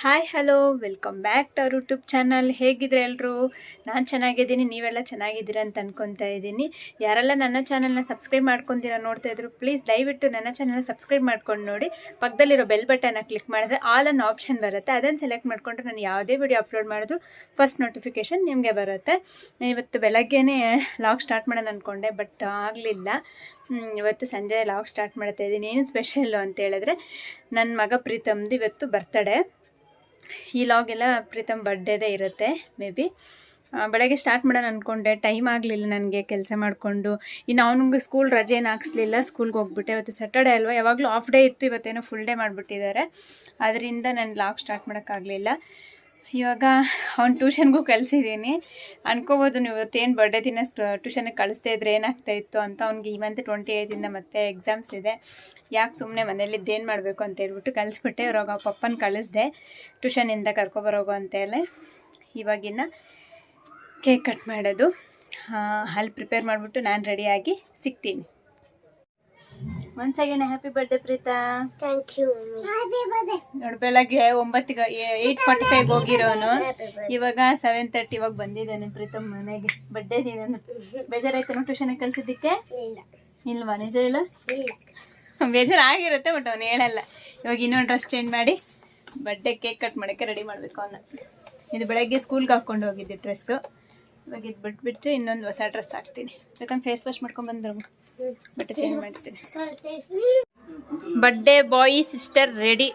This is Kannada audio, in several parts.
Hi, hello, welcome back to ಅವ್ರ ಯೂಟ್ಯೂಬ್ ಚಾನಲ್. ಹೇಗಿದ್ರೆ ಎಲ್ಲರೂ ನಾನು ಚೆನ್ನಾಗಿದ್ದೀನಿ, ನೀವೆಲ್ಲ ಚೆನ್ನಾಗಿದ್ದೀರ ಅಂತ ಅನ್ಕೊತಾ ಇದ್ದೀನಿ. ಯಾರೆಲ್ಲ ನನ್ನ ಚಾನಲ್ನ ಸಬ್ಸ್ಕ್ರೈಬ್ ಮಾಡ್ಕೊತೀರಾ ನೋಡ್ತಾ ಇದ್ರು ಪ್ಲೀಸ್ ದಯವಿಟ್ಟು ನನ್ನ ಚಾನಲ್ನ ಸಬ್ಸ್ಕ್ರೈಬ್ ಮಾಡ್ಕೊಂಡು ನೋಡಿ. ಪಕ್ಕದಲ್ಲಿರೋ ಬೆಲ್ ಬಟನ್ನ ಕ್ಲಿಕ್ ಮಾಡಿದ್ರೆ ಆಲ್ ಅನ್ ಆಪ್ಷನ್ ಬರುತ್ತೆ. ಅದನ್ನು ಸೆಲೆಕ್ಟ್ ಮಾಡಿಕೊಂಡ್ರೆ ನಾನು ಯಾವುದೇ ವಿಡಿಯೋ ಅಪ್ಲೋಡ್ ಮಾಡಿದ್ರು ಫಸ್ಟ್ ನೋಟಿಫಿಕೇಷನ್ ನಿಮಗೆ ಬರುತ್ತೆ. ಇವತ್ತು ಬೆಳಗ್ಗೆನೇ ಲಾಗ್ ಸ್ಟಾರ್ಟ್ ಮಾಡೋಣ ಅಂದ್ಕೊಂಡೆ ಬಟ್ ಆಗಲಿಲ್ಲ. ಇವತ್ತು ಸಂಜೆ ಲಾಗ್ ಸ್ಟಾರ್ಟ್ ಮಾಡ್ತಾ ಇದ್ದೀನಿ. ಏನು ಸ್ಪೆಷಲ್ಲು ಅಂತ ಹೇಳಿದ್ರೆ ನನ್ನ ಮಗ ಪ್ರೀತಮ್ದು ಇವತ್ತು ಬರ್ತಡೇ ಈ ಲಾಗ್ ಎಲ್ಲ ಪ್ರೀತಮ್ ಬರ್ಡೇದೇ ಇರುತ್ತೆ ಮೇ ಬಿ ಬೆಳಗ್ಗೆ ಸ್ಟಾರ್ಟ್ ಮಾಡೋಣ ಅಂದ್ಕೊಂಡೆ ಟೈಮ್ ಆಗಲಿಲ್ಲ ನನಗೆ ಕೆಲಸ ಮಾಡಿಕೊಂಡು. ಇನ್ನು ಅವನಿಗೆ ಸ್ಕೂಲ್ ರಜೆ ಏನು ಹಾಕ್ಸ್ಲಿಲ್ಲ ಸ್ಕೂಲ್ಗೆ ಹೋಗ್ಬಿಟ್ಟೆ. ಇವತ್ತು ಸ್ಯಾಟರ್ಡೆ ಅಲ್ವಾ? ಯಾವಾಗಲೂ ಆಫ್ ಡೇ ಇತ್ತು, ಇವತ್ತೇನೋ ಫುಲ್ ಡೇ ಮಾಡಿಬಿಟ್ಟಿದ್ದಾರೆ. ಅದರಿಂದ ನಾನು ಲಾಗ್ ಸ್ಟಾರ್ಟ್ ಮಾಡೋಕ್ಕಾಗಲಿಲ್ಲ. ಇವಾಗ ಅವ್ನು ಟ್ಯೂಷನ್ಗೂ ಕಳಿಸಿದ್ದೀನಿ ಅನ್ಕೋಬೋದು ನೀವು ಇವತ್ತೇನು ಬರ್ಡೇ ದಿನ ಟ್ಯೂಷನ್ಗೆ ಕಳಿಸ್ತಾ ಇದ್ರೆ ಏನಾಗ್ತಾ ಇತ್ತು ಅಂತ ಅವ್ನಿಗೆ ಈ ಮಂತ್ ಟ್ವೆಂಟಿ ಏಯ್ತಿಂದ ಮತ್ತೆ ಎಕ್ಸಾಮ್ಸ್ ಇದೆ. ಯಾಕೆ ಸುಮ್ಮನೆ ಮನೇಲಿದ್ದು ಏನು ಮಾಡಬೇಕು ಅಂತ ಹೇಳ್ಬಿಟ್ಟು ಕಳಿಸ್ಬಿಟ್ಟೆ. ಇವಾಗ ಪಪ್ಪನ ಕಳಿಸ್ದೆ ಟ್ಯೂಷನಿಂದ ಕರ್ಕೊಬರೋಗು ಅಂತೇಳಿ ಇವಾಗಿನ ಕೇಕ್ ಕಟ್ ಮಾಡೋದು. ಅಲ್ಲಿ ಪ್ರಿಪೇರ್ ಮಾಡಿಬಿಟ್ಟು ನಾನು ರೆಡಿಯಾಗಿ ಸಿಗ್ತೀನಿ. Once again happy birthday Preetha. Thank you. ನೋಡಿ ಬೆಳಗ್ಗೆ ಒಂಬತ್ತಿಗೆ ಏಯ್ಟ್ ಫಾರ್ಟಿ ಫೈವ್ ಹೋಗಿರೋನು. ಇವಾಗ ಸೆವೆನ್ ತರ್ಟಿ ಇವಾಗ ಬಂದಿದ್ದಾನೆ ಪ್ರೀತಮ್ ಮನೆಗೆ. ಬರ್ಡೇ ದಿನ ಬೇಜಾರಾಯ್ತು ಟ್ಯೂಷನ್ಗೆ ಕಳ್ಸಿದ್ದಕ್ಕೆ ಇಲ್ಲ. ಇಲ್ವಾ? ನಿಜ ಇಲ್ಲ? ಇಲ್ಲ. ಬೇಜಾರು ಆಗಿರುತ್ತೆ ಬಟ್ ಅವನು ಹೇಳಲ್ಲ. ಇವಾಗ ಇನ್ನೊಂದು ಡ್ರೆಸ್ ಚೇಂಜ್ ಮಾಡಿ ಬರ್ಡೇ ಕೇಕ್ ಕಟ್ ಮಾಡೋಕ್ಕೆ ರೆಡಿ ಮಾಡಬೇಕು ಅವನ್ನ ಇದು ಬೆಳಗ್ಗೆ ಸ್ಕೂಲ್ಗೆ ಹಾಕ್ಕೊಂಡು ಹೋಗಿದ್ದೆ ಡ್ರೆಸ್ಸು ಇವಾಗ ಇದು ಬಿಟ್ಬಿಟ್ಟು ಇನ್ನೊಂದು ಹೊಸ ಡ್ರೆಸ್ ಹಾಕ್ತೀನಿ. ಯಾಕಂದ್ರೆ ಫೇಸ್ ವಾಶ್ ಮಾಡ್ಕೊಂಡು ಬಂದ್ರು ಬಟ್ಟೆ ಚೇಂಜ್ ಮಾಡ್ತೀನಿ. ಬರ್ಡೇ ಬಾಯ್ ಸಿಸ್ಟರ್ ರೆಡಿ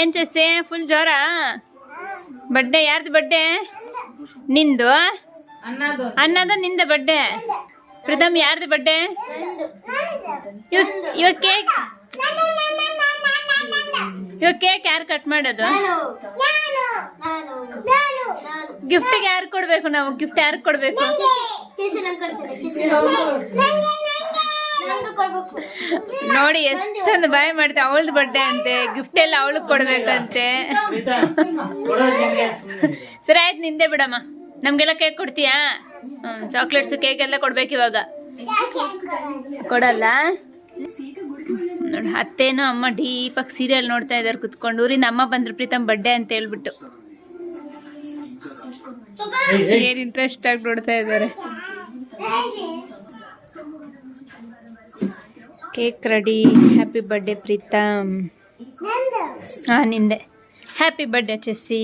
ಏನ್ ಚೆಸ್ಸೆ ಫುಲ್ ಜ್ವರ ಬರ್ಡೇ ಯಾರ್ದು ಬರ್ಡೇ ನಿಂದು? ಅನ್ನದ ನಿಂದ ಬರ್ಡೇ ಪ್ರಥಮ್ ಯಾರ್ದು ಬರ್ಡೇ ಇವಾಗ ಕೇಕ್ ಇವಾಗ ಕೇಕ್ ಯಾರು ಕಟ್ ಮಾಡೋದು? ಗಿಫ್ಟ್ ಯಾರು ಕೊಡ್ಬೇಕು ನಾವು? ಗಿಫ್ಟ್ ಯಾರು ಕೊಡ್ಬೇಕು? ನೋಡಿ ಎಷ್ಟೊಂದು ಬಾಯ್ ಮಾಡ್ತೆ ಅವಳದ್ ಬರ್ಡೇ ಅಂತೆ ಗಿಫ್ಟ್ ಎಲ್ಲ ಅವಳಗ್ ಕೊಡ್ಬೇಕಂತೆ. ಸರಿ ಆಯ್ತು ನಿಂದೆ ಬಿಡಮ್ಮ. ನಮ್ಗೆಲ್ಲ ಕೇಕ್ ಕೊಡ್ತೀಯಾ? ಹ್ಮ್ ಚಾಕ್ಲೇಟ್ಸ್ ಕೇಕ್ ಎಲ್ಲ ಕೊಡ್ಬೇಕು ಇವಾಗ. ಕೊಡಲ್ಲ? ನೋಡಿ ಅತ್ತೇನೋ ಅಮ್ಮ ಡೀಪಾಗಿ ಸೀರಿಯಲ್ ನೋಡ್ತಾ ಇದ್ದಾರೆ ಕುತ್ಕೊಂಡು. ಊರಿಂದ ಅಮ್ಮ ಬಂದ್ರು ಪ್ರೀತಮ್ ಬರ್ಡೇ ಅಂತ ಹೇಳ್ಬಿಟ್ಟು. ಏನು ಇಂಟ್ರೆಸ್ಟ್ ಆಗಿ ನೋಡ್ತಾ ಇದ್ದಾರೆ cake ready happy birthday Preetham. ಹಾಂ ನಿಂದೆ. Happy birthday Chessi.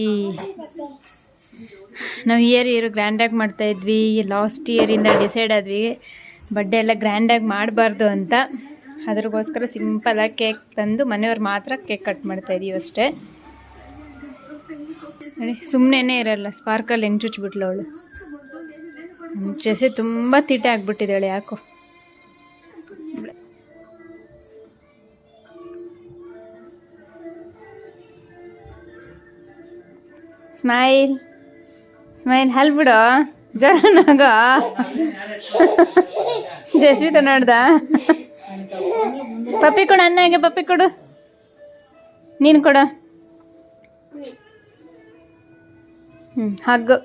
ನಾವು ಇಯರ್ ಇಯರ್ ಗ್ರ್ಯಾಂಡಾಗಿ ಮಾಡ್ತಾಯಿದ್ವಿ ಲಾಸ್ಟ್ ಇಯರಿಂದ ಡಿಸೈಡ್ ಆದ್ವಿ. ಬರ್ಡೇ ಎಲ್ಲ ಗ್ರ್ಯಾಂಡಾಗಿ ಮಾಡಬಾರ್ದು ಅಂತ. ಅದ್ರಗೋಸ್ಕರ ಸಿಂಪಲಾಗಿ ಕೇಕ್ ತಂದು ಮನೆಯವ್ರು ಮಾತ್ರ ಕೇಕ್ ಕಟ್ ಮಾಡ್ತಾ ಇದೀವಿ ಅಷ್ಟೇ. ಸುಮ್ಮನೆ ಇರಲ್ಲ, ಸ್ಪಾರ್ಕಲ್ ಹೆಂಗೆ ಚುಚ್ಬಿಟ್ಲು ಅವಳು ಚೆಸ್ಸಿ ತುಂಬ ತೀಟೆ ಆಗ್ಬಿಟ್ಟಿದ್ದಾಳೆ, ಯಾಕೋ. ಸ್ಮೈಲ್ ಸ್ಮೈಲ್, ಹಲ್ ಬಿಡು. ಜರನಾಗ ಜಸ್ವಿತ ನೋಡ್ದ? ಪಪ್ಪಿ ಕೊಡು ಅನ್ನಾಗೆ ಪಪ್ಪಿ ಕೊಡು. ನೀನು ಕೊಡು. ಹ್ಞೂ ಹಗ್ಗು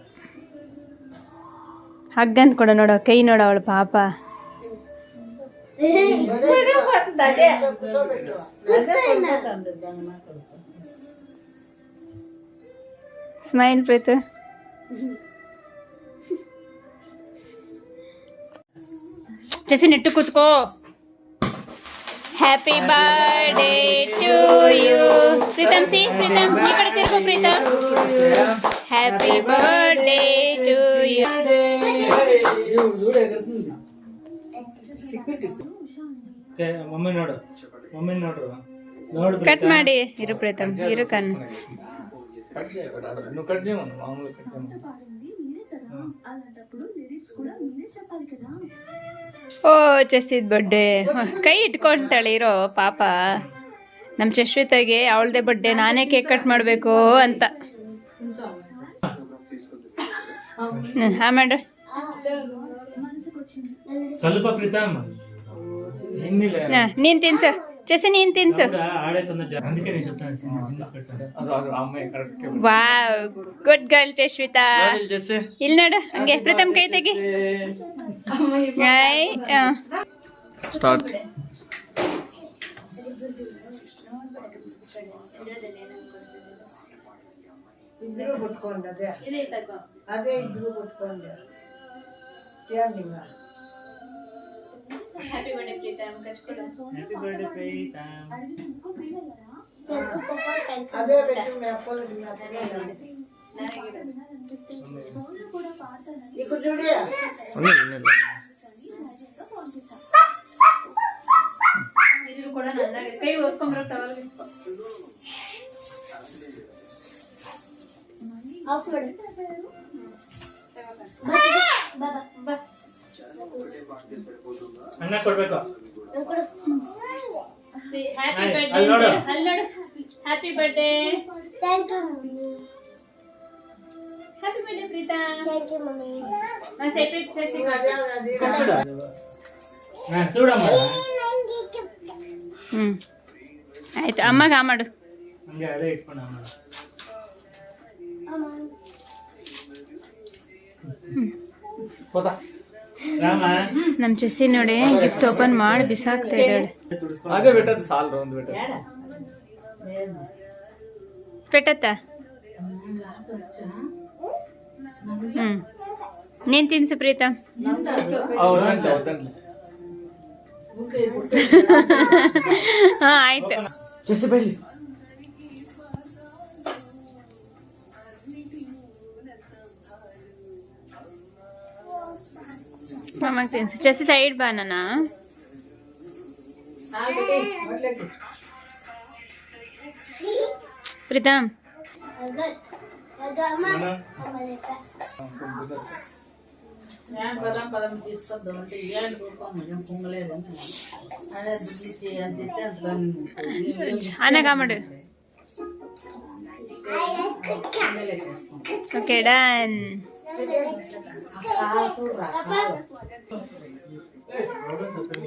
ಹಗ್ಗ ಅಂತ ಕೊಡು ನೋಡು, ಕೈ ನೋಡು ಅವಳು ಪಾಪ. ಸ್ಮೈಲ್ ಪ್ರೀತು. ಜೆಸಿ ನೆಟ್ಟು ಕೂತ್ಕೋ. Happy birthday to you Preetam C Preetham ಈ ಕಡೆ ತಿರ್ಗೋ Preetam happy birthday to you mummy ನೋಡು ಮಮ್ಮಿ ನೋಡು ನೋಡು ಕಟ್ ಮಾಡಿ ಇರು ಪ್ರೀತಮ್ ಇರು ಕಣ್ నువ్వు కట్ చేయమను మామూలుగా కట్ చేయమను ಓ ಚೆಸ್ಸಿದ ಬರ್ಡೇ ಕೈ ಇಟ್ಕೊಂತಾಳೆ ಇರೋ ಪಾಪ ನಮ್ಮ ಚಶ್ವಿತಾಗೆ ಅವಳದೇ ಬರ್ಡೇ ನಾನೇ ಕೇಕ್ ಕಟ್ ಮಾಡಬೇಕು ಅಂತ ಹ್ಮ್, ಹಾ ಮಾಡ್ರಿ ಸ್ವಲ್ಪ ಪ್ರೀತಮ್ ಏನಿಲ್ಲ ಹಾ, ನೀನ್ ತಿನ್ಸು ಚೆಸ್ಸಿ ನೀನ್ ತಿನ್ಸು ఆడే తొందర జర. అందుకే నేను చెప్తాను చిన్న చిన్న పెట్టాను అమ్మాయి correct wow good girl Chashvitha ಇಲ್ಲಿ ನೋಡು ಹಂಗೆ ಪ್ರಥಮ್ ಕೈ ತೆಗಿ ಐ, ಆ. స్టార్ట్ ಇದ್ರು ಬಿಟ್ಕೊಂಡೆ ಅದೇ ಇದೆ ತಗೋ ಅದೇ ಇದ್ರು ಬಿಟ್ಕೊಂಡೆ ಕೇಳಿಲ್ಲ ಹ್ಯಾಪಿ ಬರ್ಡೇ ಪ್ರೀತಮ್ ಕಚ್ಕೊಡು ಹ್ಯಾಪಿ ಬರ್ಡೇ ಪ್ರೀತಾ ಅದೇ ಬೇಕು ಮ್ಯಾಪಲ್ ಈ ಕುಜುಡಿ ಇದ್ರು ಕೂಡ ನನ್ನ ಕೈ ಒಸ್ಕೊಂಡ್ರೆ ಟವಲ್ ಆಫ್ ಮಾಡು ಅನ್ನ ಕೊಡ್ಬೇಕು. ಹ್ಯಾಪಿ ಆಯ್ತ್, ಬರ್ಡೇ ಅಲ್ಲ್ ಅಲ್ಲಿ ನೋಡು. Happy birthday thank you mummy happy birthday Preetha thank you mummy separate Shashi ಕೊಟ್ಬಿಡು ಹಾ ಸೂಡಮ್ಮ. ಹ್ಮ್. ಆಯ್ತು ಅಮ್ಮಗೆ ಆ ಮಾಡು. ಹಂಗೆ ಅದೇ ಇಟ್ಕೊಂಡ ಹೋದ. ರಾಮ? ನಮ್ಮ ಚೆಸ್ಸಿ ನೋಡಿ ಗಿಫ್ಟ್ ಓಪನ್ ಮಾಡಿ ಬಿಸಾಕ್ತಾ ಇದ್ದಾಳೆ. ಅದೇ ಬೆಟ್ಟದ ಸಾಲ್ ಒಂದು ಬೆಟ್ಟ ಪೆಟ್ಟತ್ತ? ಹ್ಞೂ ನೀನು ತಿನ್ಸು ಪ್ರೀತ. ಹಾಂ ಆಯ್ತು. మామకు తెలుసు. చేసి సైడ్ బానా ప్రీతం. అనగామడు ఓకే డన్.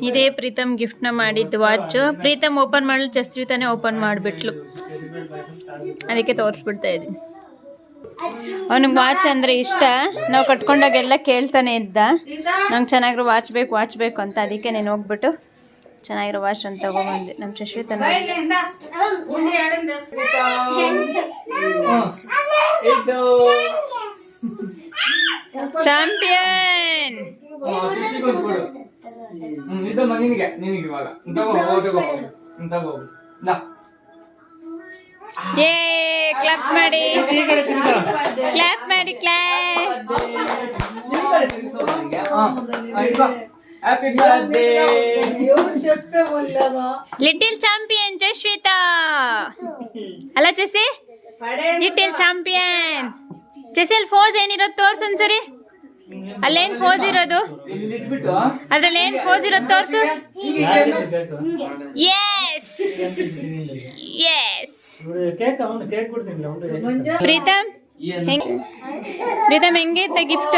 ಇದೇ ಪ್ರೀತಮ್ ಗಿಫ್ಟ್ನ ಮಾಡಿದ್ದು ವಾಚ್. ಪ್ರೀತಮ್ ಓಪನ್ ಮಾಡಲು ಜಸ್ವಿತಾನೆ ಓಪನ್ ಮಾಡಿಬಿಟ್ಲು. ಅದಕ್ಕೆ ತೋರಿಸ್ಬಿಡ್ತಾ ಇದ್ದೀನಿ. ಅವನಿಗೆ ವಾಚ್ ಅಂದರೆ ಇಷ್ಟ. ನಾವು ಕಟ್ಕೊಂಡಾಗೆಲ್ಲ ಕೇಳ್ತಾನೆ ಇದ್ದ. ನಂಗೆ ಚೆನ್ನಾಗಿರೋ ವಾಚ್ ಬೇಕು ವಾಚ್ ಬೇಕು ಅಂತ. ಅದಕ್ಕೆ ನೀನು ಹೋಗ್ಬಿಟ್ಟು ಚೆನ್ನಾಗಿರೋ ವಾಚ್ ಅಂತ ತಗೊಂಬಂದೆ ನಮ್ಮ ಶಶ್ವಿತನ ನಿನಗೆ ನಿನಗೆ ಇವಾಗ ತಗೋ ತಗೋ ತಗೋ ನಾ ಏ ಕ್ಲಾಪ್ಸ್ ಮಾಡಿ ಕ್ಲಾಪ್ ಮಾಡಿ clap happy birthday little champion Jashvitha ಅಲ್ಲ ಚೆಸಿ ಲಿಟಿಲ್ ಚಾಂಪಿಯನ್ ಚೆಸೆಲ್ ಫೋಸ್ ಏನಿರೋದು ತೋರ್ಸೊಂದ್ಸರಿ ಅಲ್ಲೇನ್ ಫೋಸ್ ಇರೋದು? ಅದ್ರಲ್ಲಿ ಏನ್ ಫೋಸ್ ಇರೋದು ತೋರ್ಸು? ಎಸ್ ಎಸ್ ಪ್ರೀತಮ್ ಪ್ರೀತಮ್ ಹೆಂಗೈತ ಗಿಫ್ಟ್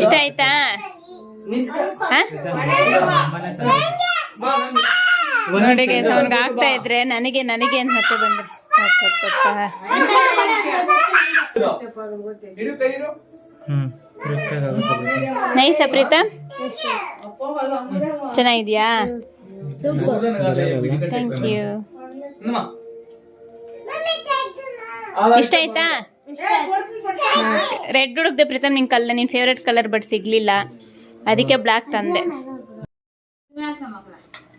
ಇಷ್ಟ ಆಯ್ತಾ? ನೋಡಿಗೆ ಅವ್ನಿಗೆ ಆಗ್ತಾ ಇದ್ರೆ ನನಗೆ ನನಗೆ ಅಂತ ಮತ್ತೆ ಬಂದ್ರೆ ನೈಸ್ ಪ್ರೀತಮ್ ಚೆನ್ನಾಗಿದ್ಯಾ? Thank you. ಇಷ್ಟ ಆಯ್ತಾ? ರೆಡ್ ಹುಡುಕ್ದೆ ಪ್ರೀತಮ್ ನಿನ್ ಕಲ್ಲ ನಿನ್ ಫೇವ್ರೆಟ್ ಕಲರ್ ಬಟ್ ಸಿಗ್ಲಿಲ್ಲ. ಅದಕ್ಕೆ ಬ್ಲ್ಯಾಕ್ ತಂದೆ.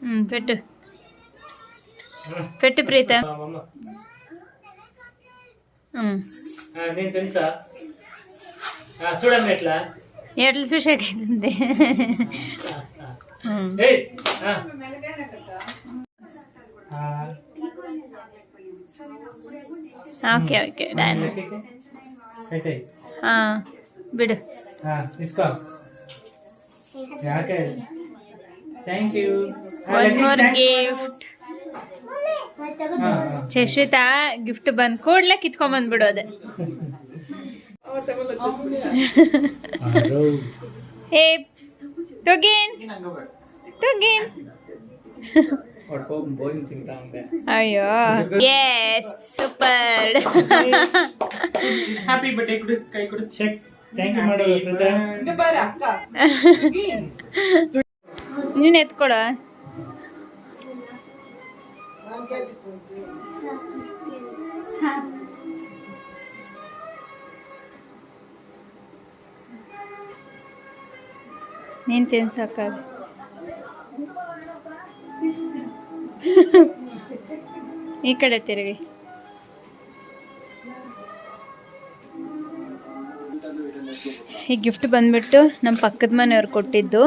ಹ್ಮ್ ಪೆಟ್ಟು. ಪೆಟ್ಟು ಪ್ರೀತಮ್ ಹ್ಮ್. ನೀನ್ ತಿನ್ಸಾ ಹಾ ಸೂಡಮ್ಮ ಎಟ್ಲಾ ಎರಡು ಸುಶಾಕೈತಂತೆ ಹ್ಮ್ ಏಯ್ ಹಾ ಹಾ ಓಕೆ ಓಕೆ ಡನ್ ಆಯ್ತಾಯ್ತು ಹಾ ಬಿಡು ಹಾ ಇಸ್ಕೋ ಯಾಕೆ thank you one more gift Shashvita gift ಬಂದ್ ಕೂಡ್ಲೆ ಕಿತ್ಕೊಂಡ್ ಬಂದ್ಬಿಡೋದೆ ಏ ತುಗಿನ್ ತುಗಿನ್ ಹೊಡ್ಕೊಂಡ್ ಬೋರಿಂಗ್ ತಿಂತಾ ఉండే ಅಯ್ಯೋ ಎಸ್ ಸೂಪರ್ ಹ್ಯಾಪಿ ಬರ್ತ್ಡೇ ಕೊಡು ಕೈ ಕೊಡು ಚೆಕ್ ಥ್ಯಾಂಕ್ ಯು ಮಾಡು ಪ್ರೀತಾ ನೀನ್ ಎತ್ಕೊಡ ನೀನು ತಿನ್ಸಕ್ಕಾಗ ಈ ಕಡೆ ತಿರುಗಿ. ಈ ಗಿಫ್ಟ್ ಬಂದ್ಬಿಟ್ಟು ನಮ್ಮ ಪಕ್ಕದ ಮನೆಯವ್ರು ಕೊಟ್ಟಿದ್ದು.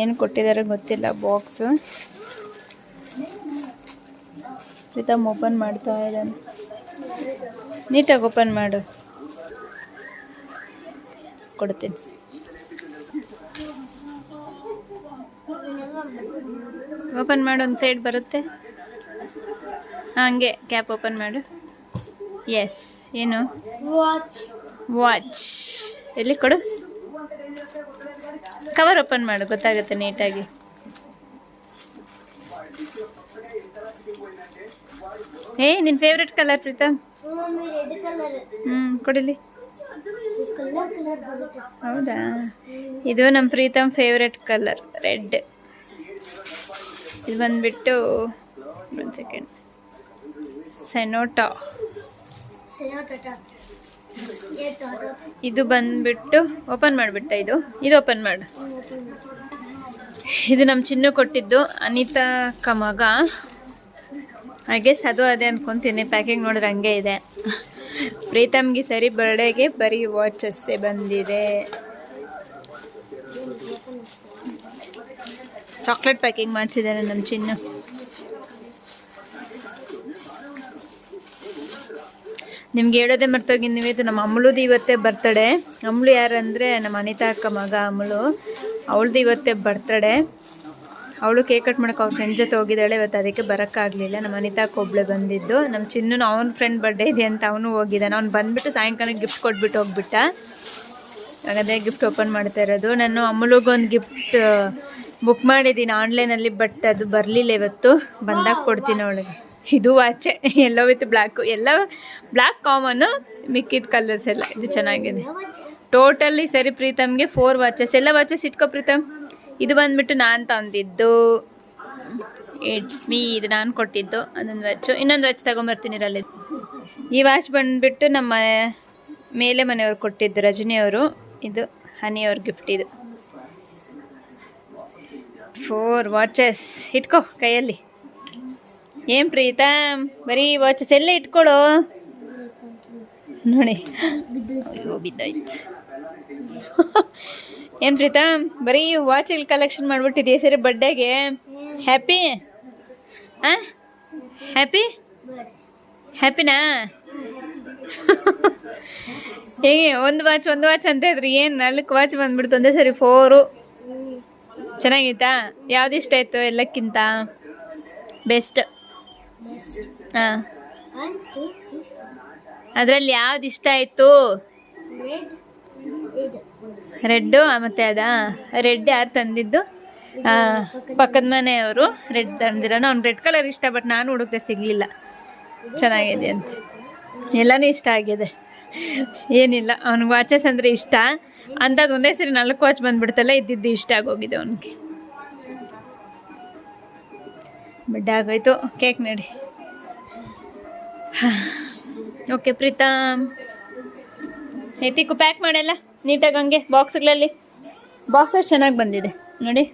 ಏನು ಕೊಟ್ಟಿದ್ದಾರೆ ಗೊತ್ತಿಲ್ಲ, ಬಾಕ್ಸು. ಪ್ರೀತಮ್ ಓಪನ್ ಮಾಡ್ತಾ ಇದ್ದಾನೆ. ನೀಟಾಗಿ ಓಪನ್ ಮಾಡು. ಕೊಡ್ತೀನಿ. ಓಪನ್ ಮಾಡು ಒಂದು ಸೈಡ್ ಬರುತ್ತೆ. ಹಾಗೆ ಕ್ಯಾಪ್ ಓಪನ್ ಮಾಡು. ಎಸ್ ಏನು? ವಾಚ್ ವಾಚ್ ಎಲ್ಲಿ ಕೊಡು? ಕವರ್ ಓಪನ್ ಮಾಡು ಗೊತ್ತಾಗುತ್ತೆ ನೀಟಾಗಿ ಏ ನಿನ್ನ ಫೇವ್ರೆಟ್ ಕಲರ್ ಪ್ರೀತಮ್? ಹ್ಞೂ ಕೊಡಿಲಿ ಹೌದಾ? ಇದು ನಮ್ಮ ಪ್ರೀತಮ್ ಫೇವ್ರೆಟ್ ಕಲರ್ ರೆಡ್ ಇದು ಬಂದ್ಬಿಟ್ಟು ಒಂದು ಸೆಕೆಂಡ್ ಸೆನೋಟಾ. ಇದು ಬಂದ್ಬಿಟ್ಟು ಓಪನ್ ಮಾಡಿಬಿಟ್ಟ ಇದು. ಇದು ಓಪನ್ ಮಾಡು. ಇದು ನಮ್ಮ ಚಿನ್ನು ಕೊಟ್ಟಿದ್ದು ಅನಿತಾ ಕಮಗ. ಮಗ ಹಾಗೆ ಅದು ಅದೇ ಅನ್ಕೊತೀನಿ. ಪ್ಯಾಕಿಂಗ್ ನೋಡಿದ್ರೆ ಹಂಗೆ ಇದೆ. ಪ್ರೀತಮ್ಗೆ ಸರಿ ಬರ್ಡೇಗೆ ಬರೀ ವಾಚಸ್ಸೇ ಬಂದಿದೆ. ಚಾಕ್ಲೇಟ್ ಪ್ಯಾಕಿಂಗ್ ಮಾಡಿಸಿದ್ದಾರೆ ನಮ್ಮ ಚಿನ್ನ. ನಿಮ್ಗೆ ಹೇಳೋದೇ ಮರ್ತೋಗಿ ಇದು ನಮ್ಮ ಅಮ್ಮಳದ್ದು ಇವತ್ತೇ ಬರ್ತಡೆ ಅಮ್ಮಳು ಯಾರಂದರೆ ನಮ್ಮ ಅನಿತಾ ಅಕ್ಕ ಮಗ ಅಮ್ಮಳು ಅವಳದು ಇವತ್ತೇ ಬರ್ತಡೆ ಅವಳು ಕೇಕ್ ಕಟ್ ಮಾಡೋಕೆ ಅವ್ರ ಫ್ರೆಂಡ್ ಜೊತೆ ಹೋಗಿದ್ದಾಳೆ, ಇವತ್ತು ಅದಕ್ಕೆ ಬರೋಕ್ಕಾಗಲಿಲ್ಲ. ನಮ್ಮ ಅನಿತಾ ಕೊಬ್ಳೆ ಬಂದಿದ್ದು. ನಮ್ಮ ಚಿನ್ನನು ಅವನ ಫ್ರೆಂಡ್ ಬರ್ಡೇ ಇದೆ ಅಂತ ಅವನು ಹೋಗಿದ್ದಾನೆ. ಅವ್ನು ಬಂದುಬಿಟ್ಟು ಸಾಯಂಕಾಲ ಗಿಫ್ಟ್ ಕೊಟ್ಬಿಟ್ಟು ಹೋಗ್ಬಿಟ್ಟ. ಹಾಗಾದರೆ ಗಿಫ್ಟ್ ಓಪನ್ ಮಾಡ್ತಾ ಇರೋದು. ನಾನು ಅಮ್ಮಳಿಗೊಂದು ಗಿಫ್ಟ್ ಬುಕ್ ಮಾಡಿದ್ದೀನಿ ಆನ್ಲೈನಲ್ಲಿ ಬಟ್ ಅದು ಬರಲಿಲ್ಲ ಇವತ್ತು. ಬಂದಾಗ ಕೊಡ್ತೀನಿ ಅವಳಿಗೆ. ಇದು ವಾಚೆ ಎಲ್ಲೋ ವಿತ್ ಬ್ಲ್ಯಾಕು ಎಲ್ಲ ಬ್ಲ್ಯಾಕ್ ಕಾಮನ್ನು ಮಿಕ್ಕಿದ ಕಲರ್ಸ್ ಎಲ್ಲ. ಇದು ಚೆನ್ನಾಗಿದೆ. ಟೋಟಲಿ ಸರಿ ಪ್ರೀತಮ್ಗೆ ಫೋರ್ ವಾಚಸ್ ಎಲ್ಲ ವಾಚಸ್ ಇಟ್ಕೋ ಪ್ರೀತಮ್. ಇದು ಬಂದ್ಬಿಟ್ಟು ನಾನು ತಂದಿದ್ದು. ಇಟ್ಸ್ ಮೀ ಇದು ನಾನು ಕೊಟ್ಟಿದ್ದು. ಅದೊಂದು ವಾಚು ಇನ್ನೊಂದು ವಾಚ್ ತಗೊಂಬರ್ತೀನಿ ಇರಲ್ಲಿ ಈ ವಾಚ್ ಬಂದ್ಬಿಟ್ಟು ನಮ್ಮ ಮೇಲೆ ಮನೆಯವ್ರು ಕೊಟ್ಟಿದ್ದು ರಜನಿಯವರು. ಇದು ಹನಿಯವ್ರ ಗಿಫ್ಟ್ ಇದು. ಫೋರ್ ವಾಚಸ್ ಇಟ್ಕೋ ಕೈಯಲ್ಲಿ. ಏನು ಪ್ರೀತಾ ಬರೀ ವಾಚಸ್ ಎಲ್ಲ ಇಟ್ಕೊಳ್ಳೋ ನೋಡಿ. ಬಿದ್ದಾಯ್ತು. ಏನು ಪ್ರೀತಮ್? ಬರೀ ವಾಚಲ್ಲಿ ಕಲೆಕ್ಷನ್ ಮಾಡ್ಬಿಟ್ಟಿದೆಯಾ ಸರಿ ಬರ್ಡೇಗೆ ಹ್ಯಾಪಿ ಹಾಂ ಹ್ಯಾಪಿ ಹ್ಯಾಪಿನಾ ಹೇಗೆ ಒಂದು ವಾಚ್ ಒಂದು ವಾಚ್ ಅಂತ ಇದ್ರಿ. ಏನು ನಾಲ್ಕು ವಾಚ್ ಬಂದ್ಬಿಡ್ತು ಒಂದೇ ಸರಿ ಫೋರು ಚೆನ್ನಾಗಿತ್ತಾ? ಯಾವ್ದು ಇಷ್ಟ ಆಯಿತು ಎಲ್ಲಕ್ಕಿಂತ? ಬೆಸ್ಟ್ ಹಾಂ. ಅದರಲ್ಲಿ ಯಾವ್ದು ಇಷ್ಟ ಆಯಿತು ರೆಡ್ಡು ಮತ್ತು ಅದಾ? ರೆಡ್ ಯಾರು ತಂದಿದ್ದು? ಪಕ್ಕದ ಮನೆಯವರು ರೆಡ್ ತಂದಿರೋಣ ಅವ್ನು ರೆಡ್ ಕಲರ್ ಇಷ್ಟ ಬಟ್ ನಾನು ಹುಡುಕ್ದೆ ಸಿಗಲಿಲ್ಲ. ಚೆನ್ನಾಗಿದೆ ಅಂತ. ಎಲ್ಲನೂ ಇಷ್ಟ ಆಗಿದೆ. ಏನಿಲ್ಲ. ಅವ್ನಿಗೆ ವಾಚಸ್ ಅಂದರೆ ಇಷ್ಟ. ಅಂಥದ್ದು ಒಂದೇ ಸರಿ ನಾಲ್ಕು ವಾಚ್ ಬಂದ್ಬಿಡ್ತಲ್ಲ ಇದ್ದಿದ್ದು ಇಷ್ಟ ಆಗೋಗಿದೆ ಅವನಿಗೆ. ಬಡ್ಡೆ ಆಗೋಯ್ತು. ಕೇಕ್ ನಡಿ. ಓಕೆ ಪ್ರೀತಾಮ್ ಐತಿಕ್ಕು ಪ್ಯಾಕ್ ಮಾಡಲ್ಲ? ನೀಟಾಗಿ ಹಂಗೆ ಬಾಕ್ಸ್ಗಳಲ್ಲಿ ಬಾಕ್ಸಸ್ ಚೆನ್ನಾಗಿ ಬಂದಿದೆ. ನೋಡಿ.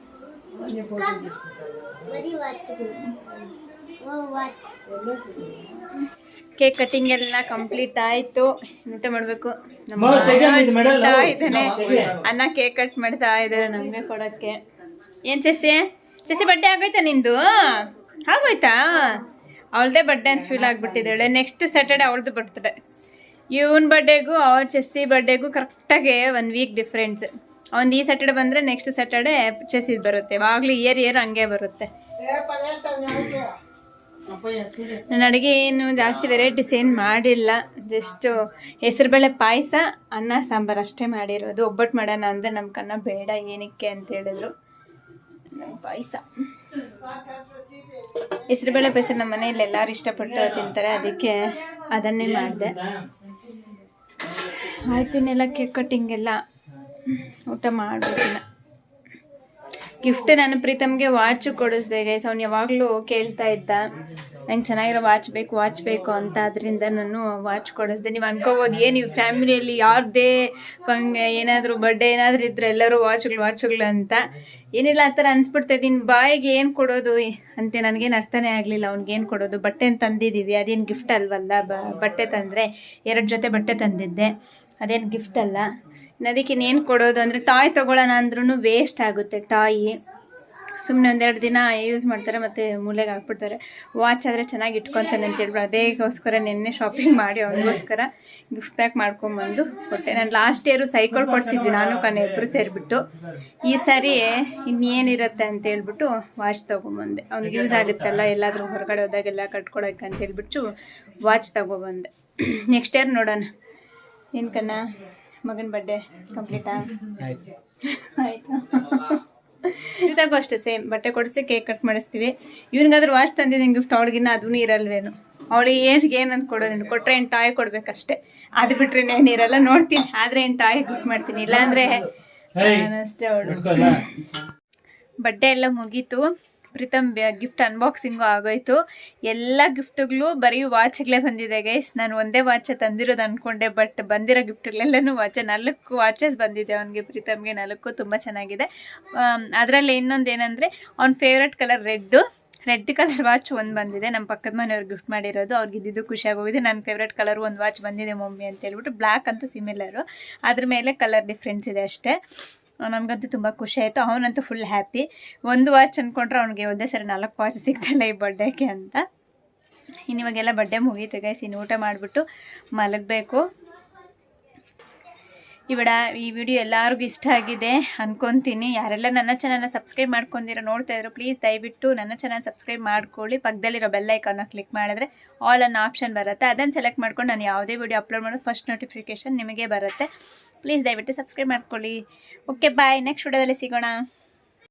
ಕೇಕ್ ಕಟಿಂಗ್ ಎಲ್ಲ ಕಂಪ್ಲೀಟ್ ಆಯ್ತು. ಊಟ ಮಾಡಬೇಕು. ನಮ್ಮ ಇದ್ದಾನೆ. ಅನ್ನ ಕೇಕ್ ಕಟ್ ಮಾಡ್ತಾ ಇದ್ದಾರೆ ನಮಗೆ ಕೊಡೋಕ್ಕೆ. ಏನು ಚಸಿ ಚಸಿ ಬಡ್ಡೆ ಆಗೋಯ್ತಾ ನಿಂದು? ಆಗೋಯ್ತಾ? ಅವಳದೇ ಬಡ್ಡೆ ಅಂತ ಫೀಲ್ ಆಗಿಬಿಟ್ಟಿದ್ದಾಳೆ. ನೆಕ್ಸ್ಟ್ ಸ್ಯಾಟರ್ಡೆ ಅವಳದು ಬರ್ತಡೆ ಇವನ್ ಬರ್ಡೇಗೂ ಅವ್ರ ಚೆಸ್ಸಿ ಬರ್ಡೇಗೂ ಕರೆಕ್ಟಾಗಿ ಒನ್ ವೀಕ್ ಡಿಫ್ರೆನ್ಸ್ ಅವ್ನು ಈ ಸ್ಯಾಟರ್ಡೆ ಬಂದರೆ ನೆಕ್ಸ್ಟ್ ಸ್ಯಾಟರ್ಡೆ ಚೆಸ್ಸಿದು ಬರುತ್ತೆ. ಯಾವಾಗಲೂ ಇಯರ್ ಇಯರ್ ಹಂಗೆ ಬರುತ್ತೆ. ನನ್ನ ಅಡುಗೆ ಏನು ಜಾಸ್ತಿ ವೆರೈಟೀಸ್ ಏನು ಮಾಡಿಲ್ಲ. ಜಸ್ಟು ಹೆಸರುಬೇಳೆ ಪಾಯಸ, ಅನ್ನ, ಸಾಂಬಾರು ಅಷ್ಟೇ ಮಾಡಿರೋದು. ಒಬ್ಬಟ್ಟು ಮಾಡೋಣ ಅಂದರೆ ನಮ್ಮ ಕನ್ನ ಬೇಡ ಏನಕ್ಕೆ ಅಂತ ಹೇಳಿದ್ರು. ಪಾಯಸ. ಹೆಸರುಬೇಳೆ ಪಾಯಸ ನಮ್ಮ ಮನೆಯಲ್ಲಿ ಎಲ್ಲರೂ ಇಷ್ಟಪಟ್ಟು ತಿಂತಾರೆ. ಅದಕ್ಕೆ ಅದನ್ನೇ ಮಾಡಿದೆ. ಆಯ್ತು ಇನ್ನೆಲ್ಲ ಕೇಕ್ ಕಟ್ಟಿಂಗ್ ಎಲ್ಲ ಊಟ ಮಾಡಬೇಕಿಲ್ಲ ಗಿಫ್ಟ್ ನಾನು ಪ್ರೀತಮ್ಗೆ ವಾಚ್ ಕೊಡಿಸ್ದೆ ಗೈಸ್ ಅವ್ನು ಯಾವಾಗಲೂ ಕೇಳ್ತಾ ಇದ್ದ, ನಂಗೆ ಚೆನ್ನಾಗಿರೋ ವಾಚ್ ಬೇಕು ವಾಚ್ ಬೇಕು ಅಂತ. ಅದರಿಂದ ನಾನು ವಾಚ್ ಕೊಡಿಸ್ದೆ ನೀವು ಅನ್ಕೋಬೋದು ಏನು ನೀವು ಫ್ಯಾಮಿಲಿಯಲ್ಲಿ ಯಾರದೇ ಫಂಗ್ ಏನಾದರೂ ಬರ್ಡೇ ಏನಾದರೂ ಇದ್ರೆ ಎಲ್ಲರೂ ವಾಚ್ಗಳು ವಾಚ್ಗಳು ಅಂತ. ಏನಿಲ್ಲ, ಆ ಥರ ಅನ್ಸ್ಬಿಡ್ತಾ ಇದ್ದೀನಿ. ಬಾಯಿಗೆ ಏನು ಕೊಡೋದು ಅಂತ ನನಗೇನು ಅರ್ಥನೇ ಆಗಲಿಲ್ಲ ಅವ್ನಿಗೇನು ಕೊಡೋದು. ಬಟ್ಟೆ ತಂದಿದ್ದೀವಿ ಅದೇನು ಗಿಫ್ಟ್ ಅಲ್ವಲ್ಲ ಬಟ್ಟೆ ತಂದರೆ. ಎರಡು ಜೊತೆ ಬಟ್ಟೆ ತಂದಿದ್ದೆ. ಅದೇನು ಗಿಫ್ಟ್ ಅಲ್ಲ. ಅದಕ್ಕೆ ಏನು ಕೊಡೋದು ಅಂದರೆ ಟಾಯ್ ತೊಗೊಳ್ಳೋಣ ಅಂದ್ರೂ ವೇಸ್ಟ್ ಆಗುತ್ತೆ ಟಾಯಿ. ಸುಮ್ಮನೆ ಒಂದೆರಡು ದಿನ ಯೂಸ್ ಮಾಡ್ತಾರೆ ಮತ್ತು ಮೂಲೆಗೆ ಹಾಕ್ಬಿಡ್ತಾರೆ. ವಾಚ್ ಆದರೆ ಚೆನ್ನಾಗಿ ಇಟ್ಕೊತಾನೆ ಅಂತ ಹೇಳ್ಬಿಟ್ಟು ಅದೇಗೋಸ್ಕರ ನಿನ್ನೆ ಶಾಪಿಂಗ್ ಮಾಡಿ ಅವನಿಗೋಸ್ಕರ ಗಿಫ್ಟ್ ಪ್ಯಾಕ್ ಮಾಡ್ಕೊಂಬಂದು ಕೊಟ್ಟೆ. ನಾನು ಲಾಸ್ಟ್ ಇಯರು ಸೈಕಲ್ ಕೊಡಿಸಿದ್ವಿ ನಾನು ಕಣ್ಣು ಇಬ್ಬರು ಸೇರಿಬಿಟ್ಟು. ಈ ಸಾರಿ ಇನ್ನೇನಿರುತ್ತೆ ಅಂತ ಹೇಳ್ಬಿಟ್ಟು ವಾಚ್ ತೊಗೊಂಬಂದೆ. ಅವ್ನಿಗೆ ಯೂಸ್ ಆಗುತ್ತಲ್ಲ, ಎಲ್ಲಾದರೂ ಹೊರಗಡೆ ಹೋದಾಗೆಲ್ಲ ಅಂತ ಹೇಳ್ಬಿಟ್ಟು ವಾಚ್ ತೊಗೊಬಂದೆ. ನೆಕ್ಸ್ಟ್ ಇಯರ್ ನೋಡೋಣ. ಏನು ಕಣ್ಣ ಮಗನ ಬರ್ಡೇ ಕಂಪ್ಲೀಟ್ ಆಯ್ತು. ಇದಾಗೂ ಅಷ್ಟೇ ಸೇಮ್ ಬಟ್ಟೆ ಕೊಡಿಸಿ ಕೇಕ್ ಕಟ್ ಮಾಡಿಸ್ತೀವಿ. ಇವ್ನಿಗಾದ್ರೂ ವಾಚ್ ತಂದಿದ್ದೀನಿ ಗಿಫ್ಟ್ ಅವಳಿಗಿನ್ನ ಅದೂ ಇರಲ್ವೇನು. ಅವಳಿಗೆ ಏಜ್ಗೆ ಏನಂತ ಕೊಡೋದೇನು. ಕೊಟ್ಟರೆ ಏನು ಟಾಯ್ ಕೊಡ್ಬೇಕಷ್ಟೇ. ಅದು ಬಿಟ್ರೆ ಏನಿರಲ್ಲ ನೋಡ್ತೀನಿ. ಆದರೆ ಏನು ಟಾಯ್ ಗಿಫ್ಟ್ ಮಾಡ್ತೀನಿ. ಇಲ್ಲಾಂದ್ರೆ ಅಷ್ಟೇ ಅವಳು. ಬಡ್ಡೆ ಎಲ್ಲ ಮುಗೀತು. ಪ್ರೀತಮ್ ಗಿಫ್ಟ್ ಅನ್ಬಾಕ್ಸಿಂಗು ಆಗೋಯ್ತು. ಎಲ್ಲ ಗಿಫ್ಟ್ಗಳು ಬರೀ ವಾಚ್ಗಳೇ ಬಂದಿದೆ ಗೈಸ್ ನಾನು ಒಂದೇ ವಾಚ್ ತಂದಿರೋದು ಅಂದ್ಕೊಂಡೆ ಬಟ್ ಬಂದಿರೋ ಗಿಫ್ಟ್ಗಳೆಲ್ಲನೂ ವಾಚ್ ನಾಲ್ಕು ವಾಚಸ್ ಬಂದಿದೆ ಅವನಿಗೆ ಪ್ರೀತಮ್ಗೆ ನಾಲ್ಕು ತುಂಬ ಚೆನ್ನಾಗಿದೆ. ಅದರಲ್ಲಿ ಇನ್ನೊಂದು ಏನಂದರೆ, ಅವ್ನ favourite colour red red colour watch ಒಂದು ಬಂದಿದೆ. ನಮ್ಮ ಪಕ್ಕದ ಮನೆಯವ್ರು ಗಿಫ್ಟ್ ಮಾಡಿರೋದು. ಅವ್ರಿಗೆ ಇದ್ದಿದ್ದು ಖುಷಿಯಾಗೋಗಿದೆ ನನ್ನ ಫೇವ್ರೆಟ್ ಕಲರ್ ಒಂದು ವಾಚ್ ಬಂದಿದೆ ಮಮ್ಮಿ ಅಂತ ಹೇಳ್ಬಿಟ್ಟು ಬ್ಲ್ಯಾಕ್ ಅಂತ ಸಿಮಿಲರು ಅದ್ರ ಮೇಲೆ ಕಲರ್ ಡಿಫ್ರೆನ್ಸ್ ಇದೆ ಅಷ್ಟೇ. ನನಗಂತೂ ತುಂಬ ಖುಷಿ ಆಯಿತು. ಅವನಂತೂ ಫುಲ್ ಹ್ಯಾಪಿ ಒಂದು ವಾಚ್ ಅಂದ್ಕೊಂಡ್ರೆ ಅವ್ನಿಗೆ ಒಂದೇ ಸರಿ ನಾಲ್ಕು ವಾಚ್ ಸಿಗ್ತಲ್ಲ ಈ ಬರ್ಡೇಗೆ ಅಂತ. ಇನ್ನಿವಾಗೆಲ್ಲ ಬರ್ಡೇ ಮುಗೀತು ಗೈಸ್ ಇನ್ನು ಊಟ ಮಾಡಿಬಿಟ್ಟು ಮಲಗಬೇಕು. ಇವಡ ಈ ವಿಡಿಯೋ ಎಲ್ಲರಿಗೂ ಇಷ್ಟ ಆಗಿದೆ ಅನ್ಕೊಂತೀನಿ. ಯಾರೆಲ್ಲ ನನ್ನ ಚಾನಲ್ನ ಸಬ್ಸ್ಕ್ರೈಬ್ ಮಾಡ್ಕೊಂಡಿರೋ ನೋಡ್ತಾ ಇದ್ರು ಪ್ಲೀಸ್ ದಯವಿಟ್ಟು ನನ್ನ ಚಾನಲ್ ಸಬ್ಸ್ಕ್ರೈಬ್ ಮಾಡ್ಕೊಳ್ಳಿ. ಪಕ್ಕದಲ್ಲಿರೋ ಬೆಲ್ ಐಕಾನ್ನ ಕ್ಲಿಕ್ ಮಾಡಿದ್ರೆ ಆಲ್ ಅನ್ನೋ ಆಪ್ಷನ್ ಬರುತ್ತೆ. ಅದನ್ನು ಸೆಲೆಕ್ಟ್ ಮಾಡ್ಕೊಂಡು ನಾನು ಯಾವುದೇ ವಿಡಿಯೋ ಅಪ್ಲೋಡ್ ಮಾಡೋದು ಫಸ್ಟ್ ನೋಟಿಫಿಕೇಷನ್ ನಿಮಗೆ ಬರುತ್ತೆ. ಪ್ಲೀಸ್ ದಯವಿಟ್ಟು ಸಬ್ಸ್ಕ್ರೈಬ್ ಮಾಡ್ಕೊಳ್ಳಿ. ಓಕೆ ಬಾಯ್ ನೆಕ್ಸ್ಟ್ ವಿಡಿಯೋದಲ್ಲಿ ಸಿಗೋಣ.